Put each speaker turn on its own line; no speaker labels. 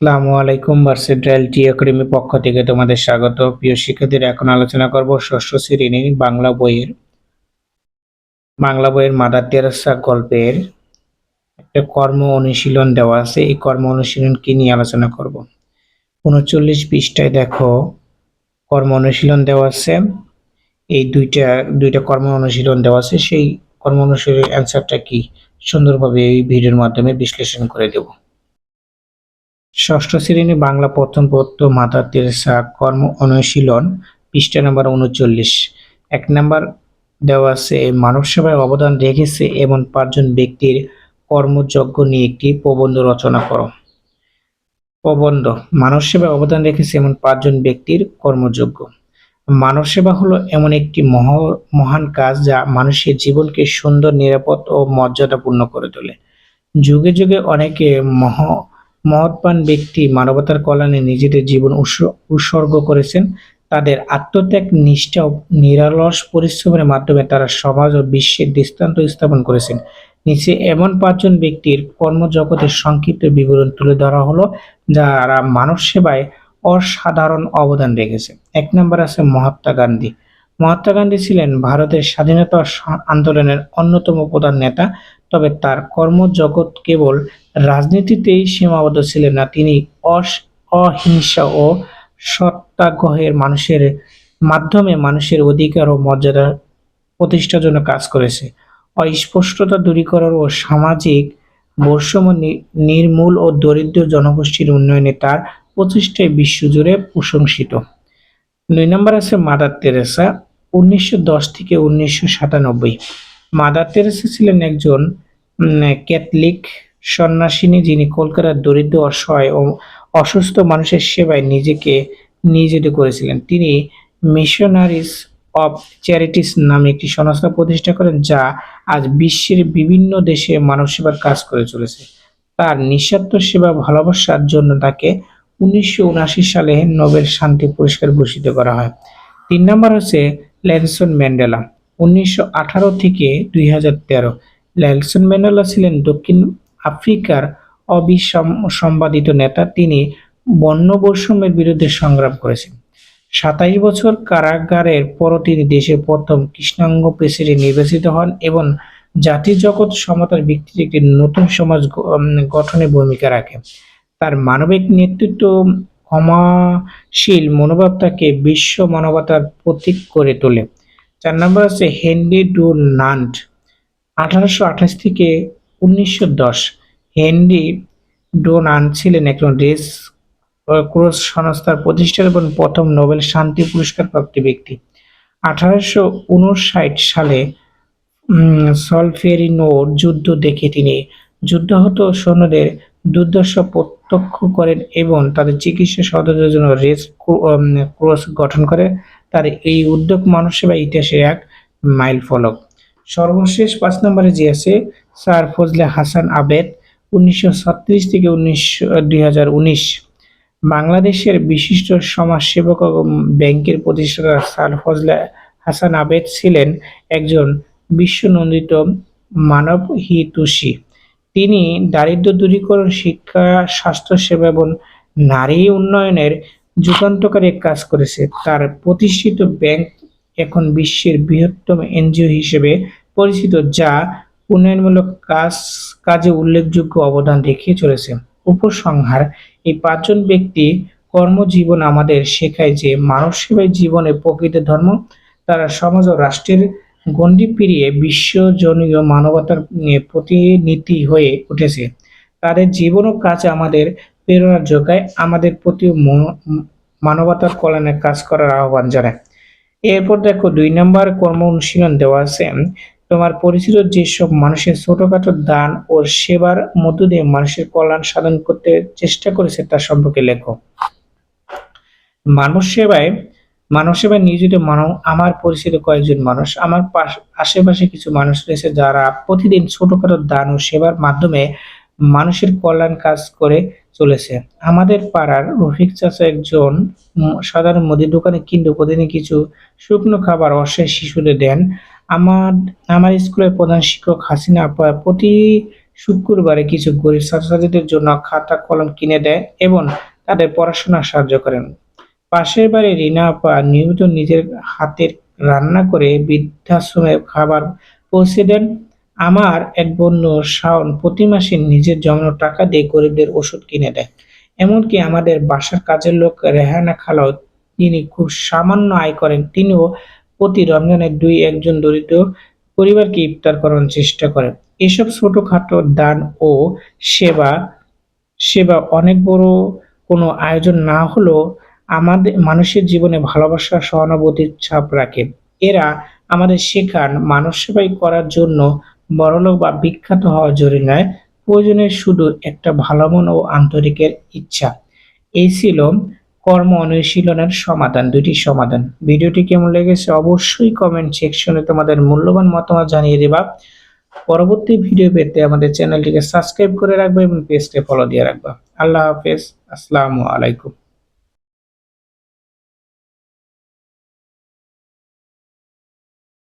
আসসালামু আলাইকুম ভার্সেটাইল টি একাডেমি পক্ষ থেকে তোমাদের স্বাগত। প্রিয় শিক্ষার্থীরা, এখন আলোচনা করব ষষ্ঠ শ্রেণির বাংলা বইয়ের। বাংলা বইয়ের মাদার তেরেসা গল্পের একটা কর্ম অনুশীলন দেওয়া আছে। এই কর্ম অনুশীলন কি নিয়ে আলোচনা করব? উনচল্লিশ পৃষ্ঠায় দেখো, কর্ম অনুশীলন দেওয়া আছে। এই দুইটা দুইটা কর্ম অনুশীলন দেওয়া আছে। সেই কর্ম অনুশীলনের অ্যান্সারটা কি? সুন্দরভাবে এই ভিডিওর মাধ্যমে বিশ্লেষণ করে দেব। ষষ্ঠ শ্রেণি বাংলা প্রথম পত্র মাতা তেরেসা কর্ম অনুশীলন, পৃষ্ঠা নাম্বার উনচল্লিশ। এক নাম্বার দেওয়া আছে, মানব সেবায় অবদান রেখেছে এমন পাঁচজন ব্যক্তির কর্মযজ্ঞ নিয়ে একটি প্রবন্ধ রচনা করো। প্রবন্ধ, মানব সেবায় অবদান রেখেছে এমন পাঁচজন ব্যক্তির কর্মযোগ্য মানব সেবা হলো এমন একটি মহ, মহান কাজ যা মানুষের জীবনকে সুন্দর, নিরাপদ ও মর্যাদাপূর্ণ করে তোলে। যুগে যুগে অনেকে মহ মহৎপান ব্যক্তি মানবতার কল্যাণে নিজেদের জীবন উৎস- উৎসর্গ করেছেন। তাদের আত্মত্যাগ, নিষ্ঠা নিরালস পরিশ্রমের মাধ্যমে তারা সমাজ ও বিশ্বের দৃষ্টান্ত স্থাপন করেছেন। নিচে এমন পাঁচজন ব্যক্তির কর্মজগতের সংক্ষিপ্ত বিবরণ তুলে ধরা হলো, যারা মানব সেবায় অসাধারণ অবদান রেখেছে। এক নম্বর আছে মহাত্মা গান্ধী। মহাত্মা গান্ধী ছিলেন ভারতের স্বাধীনতা আন্দোলনের অন্যতম প্রধান নেতা, তবে তার কর্মজগৎ কেবল রাজনীতিতেই সীমাবদ্ধ ছিলেন না। তিনি অহিংসা ও সত্যাগ্রহের মানুষের মাধ্যমে মানুষের অধিকার ও মর্যাদা প্রতিষ্ঠার জন্য কাজ করেছে। অস্পষ্টতা দূরীকরণ ও সামাজিক বৈষম্য নির্মূল ও দরিদ্র জনগোষ্ঠীর উন্নয়নে তার প্রচেষ্টায় বিশ্বজুড়ে প্রশংসিত। দুই নম্বর আছে মাদার তেরেসা, উনিশশো দশ থেকে উনিশশো সাতানব্বই। মাদার তেরেসা ছিলেন একজন ক্যাথলিক সন্ন্যাসিনী যিনি কলকাতার দরিদ্র, অসহায় ও অসুস্থ মানুষের সেবায় নিজেকে নিয়োজিত করেছিলেন, তিনি মিশনারিজ অফ চ্যারিটিস নামে একটি সংস্থা প্রতিষ্ঠা করেন যা আজ বিশ্বের বিভিন্ন দেশে মানব সেবার কাজ করে চলেছে। তার নিঃস্বার্থ সেবা ভালোবাসার জন্য তাকে উনিশশো উনআশি সালে নোবেল শান্তি পুরস্কার ভূষিত করা হয়। তিন নম্বর হচ্ছে ল্যানসন ম্যান্ডেলা উনিশশো আঠারো থেকে দুই হাজার তেরো। ল্যানসন ম্যান্ডেলা ছিলেন দক্ষিণ আফ্রিকার অবিসম্বাদিত নেতা তিনি বর্ণ বৈষম্যের বিরুদ্ধে সংগ্রাম করেছেন। সাতাইশ বছর কারাগারের পর তিনি দেশের প্রথম কৃষ্ণাঙ্গ প্রেসিডেন্ট নির্বাচিত হন এবং জাতি জগৎ সমতার ভিত্তিতে একটি নতুন সমাজ গঠনে ভূমিকা রাখে তার মানবিক নেতৃত্ব ক্ষমাশীল মনোভাব তাকে বিশ্ব মানবতার প্রতীক করে তোলে। চার নম্বর আছে হেনরি ডু নান্ট আঠারোশো আঠাশ থেকে উনিশশো দশ হেনরি ডো নান্ট ছিলেন একজন রেস ক্রস সংস্থার প্রতিষ্ঠাতা এবং প্রথম নোবেল শান্তি পুরস্কার প্রাপ্ত ব্যক্তি। আঠারোশো উনষাট সালে উম, সলফেরিনোর যুদ্ধ দেখে তিনি যুদ্ধাহত সৈন্যদের দুর্দশা প্রত্যক্ষ করেন এবং তাদের চিকিৎসা সহায়তার জন্য রেস ক্রস গঠন করে তার এই উদ্যোগ মানব সেবা ইতিহাসে এক মাইল ফলক সর্বশেষ পাঁচ নম্বরে যে আছে স্যার ফজলে হাসান আবেদ, উনিশশো ছত্রিশ থেকে উনিশশো বাংলাদেশের বিশিষ্ট সমাজসেবক ব্যাংকের প্রতিষ্ঠাতা স্যার ফজলে হাসান আবেদ ছিলেন একজন বিশ্বনন্দিত মানব হিতুষী তিনি দারিদ্র দূরীকরণ, শিক্ষা, স্বাস্থ্যসেবা এবং নারী উন্নয়নের যুগান্তকারী কাজ করেছে। তার প্রতিষ্ঠিত ব্যাংক এখন বিশ্বের বৃহত্তম এনজিও হিসেবে পরিচিত, যা উন্নয়নমূলক কাজ, কাজে উল্লেখযোগ্য অবদান রেখে চলেছে। উপসংহার, এই পাঁচজন ব্যক্তি কর্মজীবন আমাদের শেখায় যে মানব জীবনের প্রকৃত ধর্ম, তারা সমাজ ও রাষ্ট্রের গণ্ডি পেরিয়ে বিশ্বজনীয় মানবতার নিয়ে প্রতিনীতি হয়ে উঠেছে। তাদের জীবন ও কাজ আমাদের প্রেরণা যোগায়, আমাদের প্রতি মন- মানবতার কল্যাণে কাজ করার আহ্বান জানায়। এরপর দেখো দুই নম্বর কর্ম অনুশীলন দেওয়া আছে। তোমার পরিচিত যেসব মানুষের ছোটখাটো দান ও সেবার মধ্য দিয়ে মানুষের কল্যাণ সাধন করতে চেষ্টা করেছে তার সম্পর্কে লেখো। মানব সেবায় মানব সেবায় নিয়োজিত মানব আমার পরিচিত কয়েকজন মানুষ, আমার পাশ- আশেপাশে কিছু মানুষ রয়েছে যারা প্রতিদিন ছোটখাটো দান ও সেবার মাধ্যমে মানুষের কল্যাণ কাজ করে চলেছে। আমাদের পাড়ার রফিক চাচা একজন সাধারণ মুদির দোকানে কিন্তু, প্রতিদিন কিছু শুকনো খাবার অসহায় শিশুদের দেন। আমার আমার স্কুলের প্রধান শিক্ষক হাসিনা আপা প্রতি শুক্রবারে কিছু গরিব ছাত্রছাত্রীদের জন্য খাতা, কলম কিনে দেয় এবং তাদের পড়াশোনা সাহায্য করেন। পাশের বাড়ি রিনা আপা নিয়মিত নিজের হাতের রান্না করে বৃদ্ধাশ্রমে খাবার পৌঁছে দেন। আমার এক বন্ধু শাওন প্রতি মাসে নিজের জমানো টাকা দিয়ে গরিবদের ওষুধ কিনে দেয়। এমনকি আমাদের বাসার কাজের লোক রেহানা খালাও তিনি খুব সামান্য আয় করেন, তিনিও প্রতি রমজানের দুই একজন দরিদ্র পরিবারকে ইফতার করানোর চেষ্টা করেন। এসব ছোটখাটো দান ও সেবা সেবা অনেক বড় কোনো আয়োজন না হলেও আমাদের মানুষের জীবনে ভালোবাসা সহানুভূতির ছাপ রাখে। এরা আমাদের শেখান মানব সেবাই করার জন্য বড়লোক বা বিখ্যাত হওয়া জরুরি নয়, প্রয়োজনে শুধু একটা ভালো মন ও আন্তরিকের ইচ্ছা। এই ছিল কর্ম অনুশীলনের সমাধান দুটি সমাধান। ভিডিওটি কেমন লেগেছে অবশ্যই কমেন্ট সেকশনে তোমাদের মূল্যবান মতামত জানিয়ে দেবা। পরবর্তী ভিডিও পেতে আমাদের চ্যানেলটিকে সাবস্ক্রাইব করে রাখবে এবং পেজকে ফলো দিয়ে রাখবা। আল্লাহ হাফেজ। আসসালামু আলাইকুম।